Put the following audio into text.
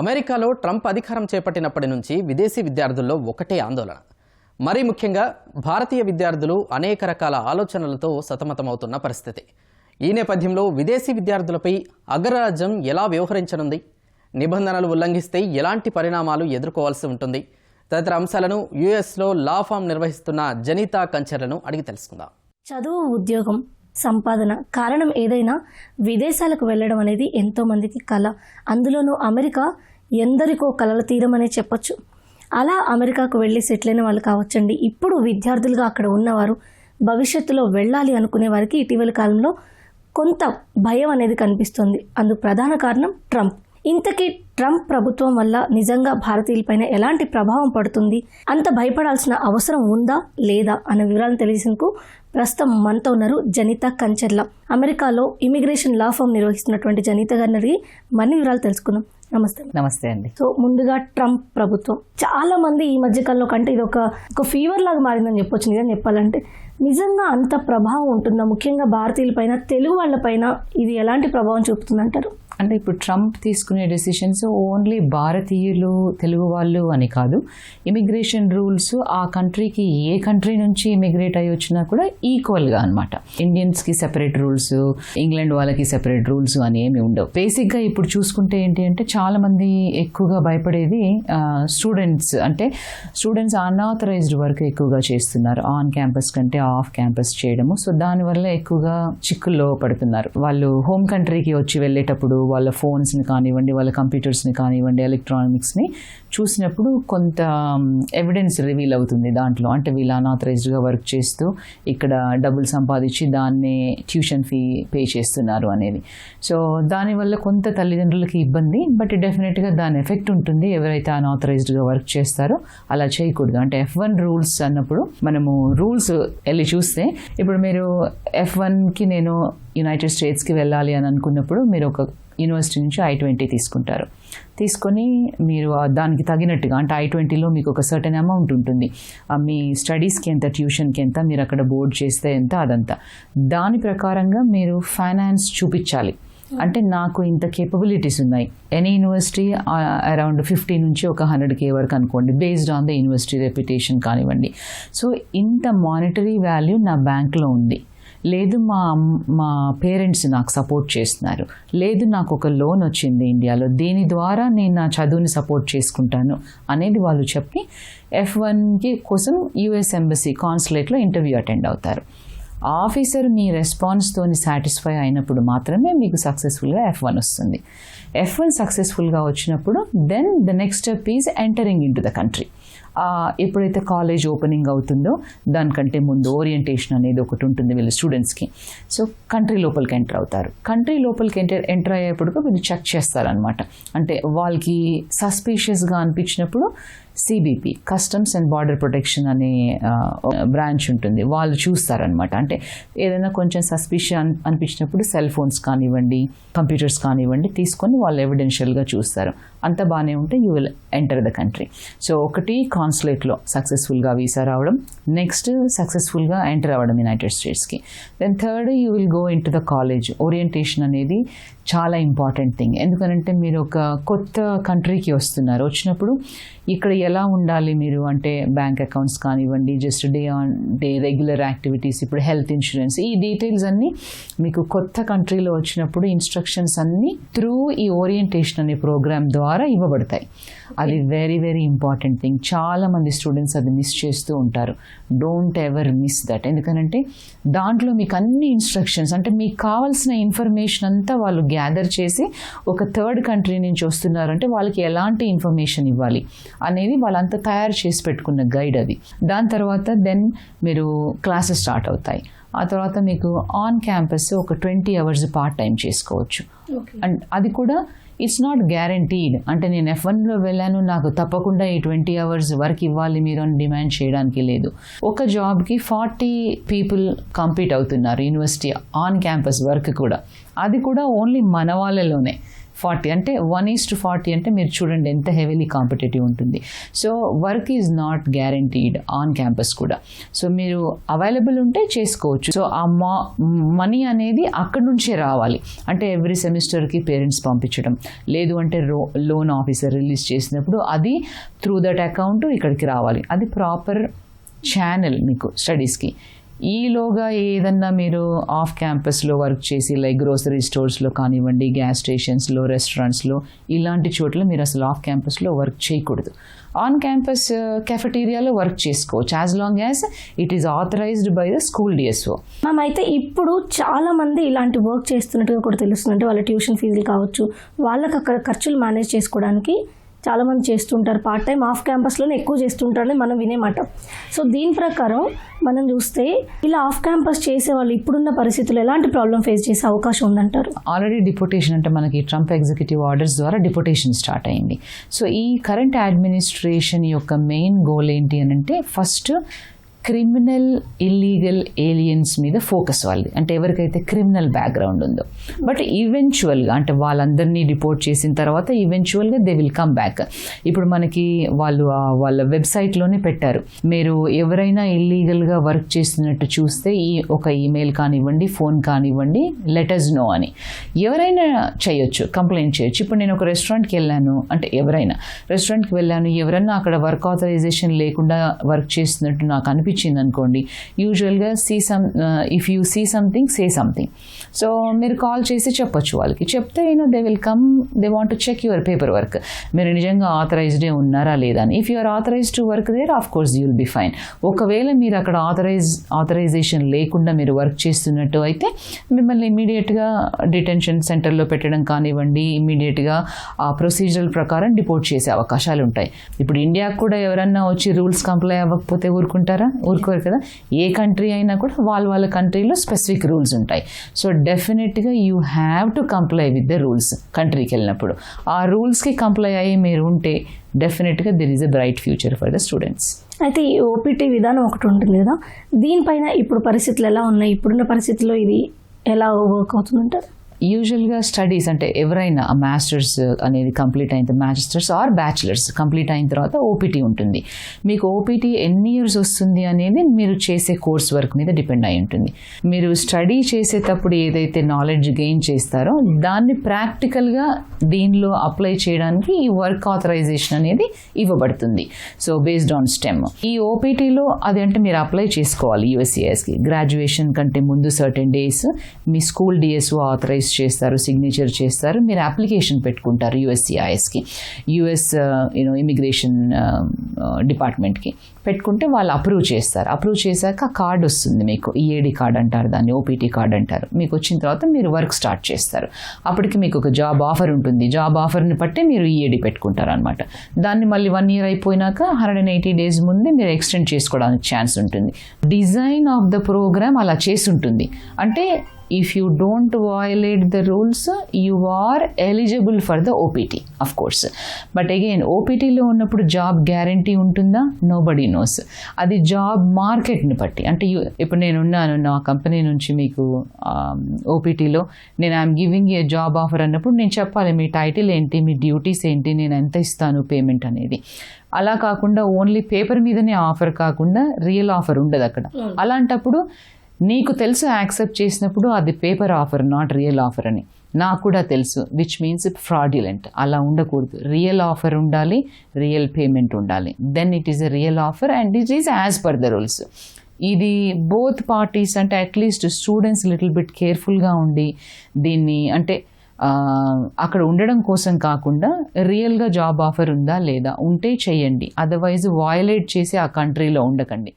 అమెరికాలో ట్రంప్ అధికారం చేపట్టినప్పటి నుంచి విదేశీ విద్యార్థుల్లో ఒకటే ఆందోళన. మరీ ముఖ్యంగా భారతీయ విద్యార్థులు అనేక రకాల ఆలోచనలతో సతమతమవుతున్న పరిస్థితి. ఈ నేపథ్యంలో విదేశీ విద్యార్థులపై అగ్రరాజ్యం ఎలా వ్యవహరించనుంది? నిబంధనలు ఉల్లంఘిస్తే ఎలాంటి పరిణామాలు ఎదుర్కోవాల్సి ఉంటుంది? తదితర అంశాలను యుఎస్లో లా ఫామ్ నిర్వహిస్తున్న జనీతా కంచర్లను అడిగి తెలుసుకుందాం. చదువు ఉద్యోగం సంపాదన. కారణం ఏదైనా విదేశాలకు వెళ్ళడం అనేది ఎంతోమందికి కళ అందులోనూ అమెరికా ఎందరికో కలల తీరమనే చెప్పొచ్చు. అలా అమెరికాకు వెళ్ళి సెటిల్ అయిన వాళ్ళు కావచ్చండి. ఇప్పుడు విద్యార్థులుగా అక్కడ ఉన్నవారు భవిష్యత్తులో వెళ్ళాలి అనుకునే వారికి ఇటీవల కాలంలో కొంత భయం అనేది కనిపిస్తుంది. అందుకు ప్రధాన కారణం ట్రంప్. ఇంతకీ ట్రంప్ ప్రభుత్వం వల్ల నిజంగా భారతీయులపైన ఎలాంటి ప్రభావం పడుతుంది? అంత భయపడాల్సిన అవసరం ఉందా లేదా అన్న వివరాలను తెలిసేందుకు ప్రస్తుతం మనతో ఉన్నారు జనిత కంచెర్ల. అమెరికాలో ఇమిగ్రేషన్ లా ఫామ్ నిర్వహిస్తున్నటువంటి జనిత గారిని అడిగి మరిన్ని వివరాలు తెలుసుకుందాం. నమస్తే. నమస్తే అండి. సో ముందుగా ట్రంప్ ప్రభుత్వం. చాలా మంది ఈ మధ్య కాలంలో కంటే ఇది ఒక ఒక ఫీవర్ లాగా మారిందని చెప్పొచ్చు నిజం చెప్పాలంటే. నిజంగా అంత ప్రభావం ఉంటుందా? ముఖ్యంగా భారతీయులపైన తెలుగు వాళ్ళపైన ఇది ఎలాంటి ప్రభావం చూపుతుందంటారు? అంటే ఇప్పుడు ట్రంప్ తీసుకునే డెసిషన్స్ ఓన్లీ భారతీయులు తెలుగు వాళ్ళు అని కాదు. ఇమిగ్రేషన్ రూల్స్ ఆ కంట్రీకి ఏ కంట్రీ నుంచి ఇమిగ్రేట్ అయ్యి వచ్చినా కూడా ఈక్వల్గా అనమాట ఇండియన్స్కి సెపరేట్ రూల్స్ ఇంగ్లాండ్ వాళ్ళకి సెపరేట్ రూల్స్ అని ఏమి ఉండవు. బేసిక్గా ఇప్పుడు చూసుకుంటే ఏంటి అంటే చాలామంది ఎక్కువగా భయపడేది స్టూడెంట్స్ అంటే స్టూడెంట్స్ అన్ఆథరైజ్డ్ వర్క్ ఎక్కువగా చేస్తున్నారు. ఆన్ క్యాంపస్ కంటే ఆఫ్ క్యాంపస్ చేయడము. సో దానివల్ల ఎక్కువగా చిక్కుల్లో పడుతున్నారు. వాళ్ళు హోమ్ కంట్రీకి వచ్చి వెళ్ళేటప్పుడు వాళ్ళ ఫోన్స్ని కానివ్వండి వాళ్ళ కంప్యూటర్స్ని కానివ్వండి ఎలక్ట్రానిక్స్ని చూసినప్పుడు కొంత ఎవిడెన్స్ రివీల్ అవుతుంది దాంట్లో. అంటే వీళ్ళు అనాథరైజ్డ్గా వర్క్ చేస్తూ ఇక్కడ డబ్బులు సంపాదించి దాన్నే ట్యూషన్ ఫీ పే చేస్తున్నారు అనేది. సో దానివల్ల కొంత తల్లిదండ్రులకి ఇబ్బంది బట్ డెఫినెట్గా దాని ఎఫెక్ట్ ఉంటుంది. ఎవరైతే అనాథరైజ్డ్గా వర్క్ చేస్తారో అలా చేయకూడదు. అంటే ఎఫ్ వన్ రూల్స్ అన్నప్పుడు మనము రూల్స్ వెళ్ళి చూస్తే ఇప్పుడు మీరు ఎఫ్ వన్కి నేను యునైటెడ్ స్టేట్స్కి వెళ్ళాలి అని అనుకున్నప్పుడు మీరు ఒక యూనివర్సిటీ నుంచి ఐ ట్వంటీ తీసుకుంటారు. తీసుకొని మీరు దానికి తగినట్టుగా అంటే ఐ ట్వంటీలో మీకు ఒక సర్టెన్ అమౌంట్ ఉంటుంది. మీ స్టడీస్కి ఎంత ట్యూషన్కి ఎంత మీరు అక్కడ బోర్డ్ చేస్తే ఎంత అదంతా. దాని ప్రకారంగా మీరు ఫైనాన్స్ చూపించాలి. అంటే నాకు ఇంత కేపబిలిటీస్ ఉన్నాయి. ఎనీ యూనివర్సిటీ అరౌండ్ ఫిఫ్టీ నుంచి ఒక హండ్రెడ్ కే వరకు అనుకోండి based on the university reputation కానివ్వండి. సో ఇంత మానిటరీ వాల్యూ నా బ్యాంక్లో ఉంది. లేదు మా మా పేరెంట్స్ నాకు సపోర్ట్ చేస్తున్నారు. లేదు నాకు ఒక లోన్ వచ్చింది ఇండియాలో దీని ద్వారా నేను నా చదువుని సపోర్ట్ చేసుకుంటాను అనేది వాళ్ళు చెప్పి ఎఫ్ వన్కి కోసం యుఎస్ ఎంబసీ కాన్సులేట్లో ఇంటర్వ్యూ అటెండ్ అవుతారు. ఆఫీసర్ మీ రెస్పాన్స్తోని సాటిస్ఫై అయినప్పుడు మాత్రమే మీకు సక్సెస్ఫుల్గా ఎఫ్ వన్ వస్తుంది. ఎఫ్ వన్ సక్సెస్ఫుల్గా వచ్చినప్పుడు then the next step is entering in to the country. ఎప్పుడైతే కాలేజ్ ఓపెనింగ్ అవుతుందో దానికంటే ముందు ఓరియంటేషన్ అనేది ఒకటి ఉంటుంది వీళ్ళ స్టూడెంట్స్కి సో కంట్రీ లోపలికి ఎంటర్ అవుతారు. కంట్రీ లోపలికి ఎంటర్ ఎంటర్ అయ్యేప్పుడు వీళ్ళు చెక్ చేస్తారనమాట అంటే వాళ్ళకి సస్పీషియస్గా అనిపించినప్పుడు CBP customs and border protection అనే బ్రాంచ్ ఉంటుంది. వాళ్ళు చూస్తారనమాట అంటే ఏదైనా కొంచెం సస్పిషన్ అనిపించినప్పుడు సెల్ ఫోన్స్ కానివ్వండి కంప్యూటర్స్ కానివ్వండి తీసుకొని వాళ్ళు ఎవిడెన్షియల్గా చూస్తారు. అంత బాగానే ఉంటే you will enter the country. So ఒకటి కాన్సులేట్లో సక్సెస్ఫుల్గా వీసా రావడం నెక్స్ట్ సక్సెస్ఫుల్గా ఎంటర్ అవ్వడం యునైటెడ్ స్టేట్స్కి. Then third you will go in to the college. Orientation అనేది చాలా ఇంపార్టెంట్ థింగ్. ఎందుకంటే మీరు ఒక కొత్త కంట్రీకి వస్తున్నారు. వచ్చినప్పుడు ఇక్కడ ఎలా ఉండాలి మీరు? అంటే బ్యాంక్ అకౌంట్స్ కానివ్వండి just day on day regular activities ఇప్పుడు హెల్త్ ఇన్సూరెన్స్ ఈ డీటెయిల్స్ అన్నీ మీకు కొత్త కంట్రీలో వచ్చినప్పుడు ఇన్స్ట్రక్షన్స్ అన్నీ త్రూ ఈ ఓరియంటేషన్ అనే ప్రోగ్రామ్ ద్వారా ఇవ్వబడతాయి. అది వెరీ వెరీ ఇంపార్టెంట్ థింగ్ చాలా మంది స్టూడెంట్స్ అది మిస్ చేస్తూ ఉంటారు. డోంట్ ఎవర్ మిస్ దట్ ఎందుకనంటే దాంట్లో మీకు అన్ని ఇన్స్ట్రక్షన్స్ అంటే మీకు కావాల్సిన ఇన్ఫర్మేషన్ అంతా వాళ్ళు గ్యాదర్ చేసి ఒక థర్డ్ కంట్రీ నుంచి వస్తున్నారంటే వాళ్ళకి ఎలాంటి ఇన్ఫర్మేషన్ ఇవ్వాలి అనేది వాళ్ళంతా తయారు చేసి పెట్టుకున్న గైడ్ అది. దాని తర్వాత దెన్ మీరు క్లాసెస్ స్టార్ట్ అవుతాయి. ఆ తర్వాత మీకు ఆన్ క్యాంపస్ ఒక ట్వంటీ అవర్స్ పార్ట్ టైం చేసుకోవచ్చు. అండ్ అది కూడా ఇట్స్ నాట్ గ్యారంటీడ్ అంటే నేను ఎఫ్ వన్లో వెళ్ళాను నాకు తప్పకుండా ఈ ట్వంటీ అవర్స్ వర్క్ ఇవ్వాలి మీరు అని డిమాండ్ చేయడానికి లేదు. ఒక జాబ్కి ఫార్టీ పీపుల్ కంపీట్ అవుతున్నారు యూనివర్సిటీ ఆన్ క్యాంపస్ వర్క్ కూడా. అది కూడా ఓన్లీ మన వాళ్ళలోనే. ఫార్టీ అంటే వన్ ఈస్ టు ఫార్టీ అంటే మీరు చూడండి ఎంత హెవీలీ కాంపిటేటివ్ ఉంటుంది. So work is not guaranteed on campus కూడా. సో మీరు అవైలబుల్ ఉంటే చేసుకోవచ్చు. సో ఆ మా మనీ అనేది అక్కడి నుంచే రావాలి. అంటే ఎవ్రీ సెమిస్టర్కి పేరెంట్స్ పంపించడం. లేదు అంటే లోన్ ఆఫీసర్ రిలీజ్ చేసినప్పుడు అది త్రూ దట్ అకౌంట్ ఇక్కడికి రావాలి. అది ప్రాపర్ ఛానల్ మీకు స్టడీస్కి. ఈలోగా ఏదన్నా మీరు ఆఫ్ క్యాంపస్లో వర్క్ చేసి లైక్ గ్రోసరీ స్టోర్స్లో కానివ్వండి గ్యాస్ స్టేషన్స్లో రెస్టారెంట్స్లో ఇలాంటి చోట్ల మీరు అసలు ఆఫ్ క్యాంపస్లో వర్క్ చేయకూడదు. ఆన్ క్యాంపస్ కెఫెటీరియాలో వర్క్ చేసుకోవచ్చు. As long as it is authorized by the school DSO ma'am అయితే ఇప్పుడు చాలా మంది ఇలాంటి వర్క్ చేస్తున్నట్టుగా కూడా తెలుస్తుంది అంటే వాళ్ళ ట్యూషన్ ఫీజులు కావచ్చు వాళ్ళకి అక్కడ ఖర్చులు మేనేజ్ చేసుకోవడానికి చాలా మంది చేస్తుంటారు పార్ట్ టైం ఆఫ్ క్యాంపస్లోనే ఎక్కువ చేస్తుంటారని మనం వినేమాట సో దీని ప్రకారం మనం చూస్తే ఇలా ఆఫ్ క్యాంపస్ చేసే వాళ్ళు ఇప్పుడున్న పరిస్థితుల్లో ఎలాంటి ప్రాబ్లం ఫేస్ చేసే అవకాశం ఉందంటారు? ఆల్రెడీ డిపోటేషన్ అంటే మనకి ట్రంప్ ఎగ్జిక్యూటివ్ ఆర్డర్స్ ద్వారా డిపోటేషన్ స్టార్ట్ అయింది. సో ఈ కరెంట్ అడ్మినిస్ట్రేషన్ యొక్క మెయిన్ గోల్ ఏంటి అని అంటే ఫస్ట్ క్రిమినల్ ఇల్లీగల్ ఏలియన్స్ మీద ఫోకస్ వాళ్ళది. అంటే ఎవరికైతే క్రిమినల్ బ్యాక్గ్రౌండ్ ఉందో. బట్ ఈవెన్చువల్గా అంటే వాళ్ళందరినీ రిపోర్ట్ చేసిన తర్వాత ఈవెన్చువల్గా దే విల్ కమ్ బ్యాక్ ఇప్పుడు మనకి వాళ్ళు వాళ్ళ వెబ్సైట్లోనే పెట్టారు. మీరు ఎవరైనా ఇల్లీగల్గా వర్క్ చేస్తున్నట్టు చూస్తే ఈ ఒక ఈమెయిల్ కానివ్వండి ఫోన్ కానివ్వండి లెటర్స్ నో అని. ఎవరైనా చేయొచ్చు కంప్లైంట్ చేయొచ్చు. ఇప్పుడు నేను ఒక రెస్టారెంట్కి వెళ్ళాను అంటే ఎవరైనా. రెస్టారెంట్కి వెళ్ళాను ఎవరైనా అక్కడ వర్క్ ఆథరైజేషన్ లేకుండా వర్క్ చేస్తున్నట్టు నాకు అనిపించింది అనుకోండి యూజువల్గా see some if you see something say something so మీరు కాల్ చేసి చెప్పొచ్చు వాళ్ళకి. చెప్తే you know they will come they want to check your paper work మీరు నిజంగా ఆథరైజ్డే ఉన్నారా లేదా అని. If you're authorize to work there of course you will be fine ఒకవేళ మీరు అక్కడ ఆథరైజ్ ఆథరైజేషన్ లేకుండా మీరు వర్క్ చేస్తున్నట్టు అయితే మిమ్మల్ని ఇమీడియట్గా డిటెన్షన్ సెంటర్లో పెట్టడం కానివ్వండి ఇమీడియట్గా ఆ ప్రొసీజర్ ప్రకారం డిపోర్ట్ చేసే అవకాశాలు ఉంటాయి. ఇప్పుడు ఇండియాకు కూడా ఎవరన్నా వచ్చి రూల్స్ కంప్లై అవ్వకపోతే ఊరుకుంటారా? ఊరుకోరు కదా? ఏ కంట్రీ అయినా కూడా వాళ్ళ వాళ్ళ కంట్రీలో స్పెసిఫిక్ రూల్స్ ఉంటాయి. సో డెఫినెట్గా you have to comply with the rules కంట్రీకి వెళ్ళినప్పుడు. ఆ రూల్స్కి కంప్లై అయ్యి మీరు ఉంటే డెఫినెట్గా there is a bright future for the students అయితే ఈ ఓపీటీ విధానం ఒకటి ఉంటుంది కదా? దీనిపైన ఇప్పుడు పరిస్థితులు ఎలా ఉన్నాయి? ఇప్పుడున్న పరిస్థితుల్లో ఇది ఎలా వర్క్ అవుతుందంటారు? యూజువల్గా స్టడీస్ అంటే ఎవరైనా మాస్టర్స్ అనేది కంప్లీట్ అయిన మాస్టర్స్ ఆర్ బ్యాచిలర్స్ కంప్లీట్ అయిన తర్వాత ఓపీటీ ఉంటుంది. మీకు ఓపీటీ ఎన్ని ఇయర్స్ వస్తుంది అనేది మీరు చేసే కోర్స్ వర్క్ మీద డిపెండ్ అయి ఉంటుంది. మీరు స్టడీ చేసేటప్పుడు ఏదైతే నాలెడ్జ్ గెయిన్ చేస్తారో దాన్ని ప్రాక్టికల్గా దీనిలో అప్లై చేయడానికి ఈ వర్క్ ఆథరైజేషన్ అనేది ఇవ్వబడుతుంది. సో బేస్డ్ ఆన్ స్టెమ్ ఈ ఓపీటీలో అది అంటే మీరు అప్లై చేసుకోవాలి యూఎస్సిఎస్కి గ్రాడ్యుయేషన్ కంటే ముందు సర్టెన్ డేస్ మీ స్కూల్ డిఎస్ఓ ఆథరైజ్ చేస్తారు సిగ్నేచర్ చేస్తారు. మీరు అప్లికేషన్ పెట్టుకుంటారు యుఎస్సిఐఎస్కి యూఎస్ యూనో ఇమిగ్రేషన్ డిపార్ట్మెంట్కి పెట్టుకుంటే వాళ్ళు అప్రూవ్ చేస్తారు. అప్రూవ్ చేశాక కార్డు వస్తుంది మీకు. ఈఏడి కార్డ్ అంటారు దాన్ని ఓపీటీ కార్డ్ అంటారు. మీకు వచ్చిన తర్వాత మీరు వర్క్ స్టార్ట్ చేస్తారు. అప్పటికి మీకు ఒక జాబ్ ఆఫర్ ఉంటుంది. జాబ్ ఆఫర్ని బట్టి మీరు ఈఏడి పెట్టుకుంటారు అనమాట దాన్ని మళ్ళీ వన్ ఇయర్ అయిపోయినాక హండ్రెడ్ అండ్ ఎయిటీ డేస్ ముందే మీరు ఎక్స్టెండ్ చేసుకోవడానికి ఛాన్స్ ఉంటుంది. డిజైన్ ఆఫ్ ద ప్రోగ్రామ్ అలా చేసి ఉంటుంది. అంటే if you don't violate the rules you are eligible for the OPT of course but again ఓపీటీలో ఉన్నప్పుడు జాబ్ గ్యారంటీ ఉంటుందా? నో బడీ నోస్ అది జాబ్ మార్కెట్ని బట్టి. అంటే you- ఇప్పుడు నేను ఉన్నాను నా కంపెనీ నుంచి మీకు ఓపీటీలో నేను I'm giving a job offer అన్నప్పుడు నేను చెప్పాలి మీ టైటిల్ ఏంటి మీ డ్యూటీస్ ఏంటి నేను ఎంత ఇస్తాను పేమెంట్ అనేది. అలా కాకుండా ఓన్లీ పేపర్ మీదనే ఆఫర్ కాకుండా రియల్ ఆఫర్ ఉండదు అక్కడ. అలాంటప్పుడు నీకు తెలుసు యాక్సెప్ట్ చేసినప్పుడు అది paper offer not real offer అని. నాకు కూడా తెలుసు విచ్ మీన్స్ ఫ్రాడ్యులెంట్ అలా ఉండకూడదు. రియల్ ఆఫర్ ఉండాలి రియల్ పేమెంట్ ఉండాలి. Then it is a real offer and it is as per the rules ఇది బోత్ పార్టీస్ అంటే at least students little bit కేర్ఫుల్గా ఉండి దీన్ని అంటే అక్కడ ఉండడం కోసం కాకుండా రియల్గా జాబ్ ఆఫర్ ఉందా లేదా ఉంటే చేయండి. అదర్వైజ్ వయలేట్ చేసి ఆ కంట్రీలో ఉండకండి.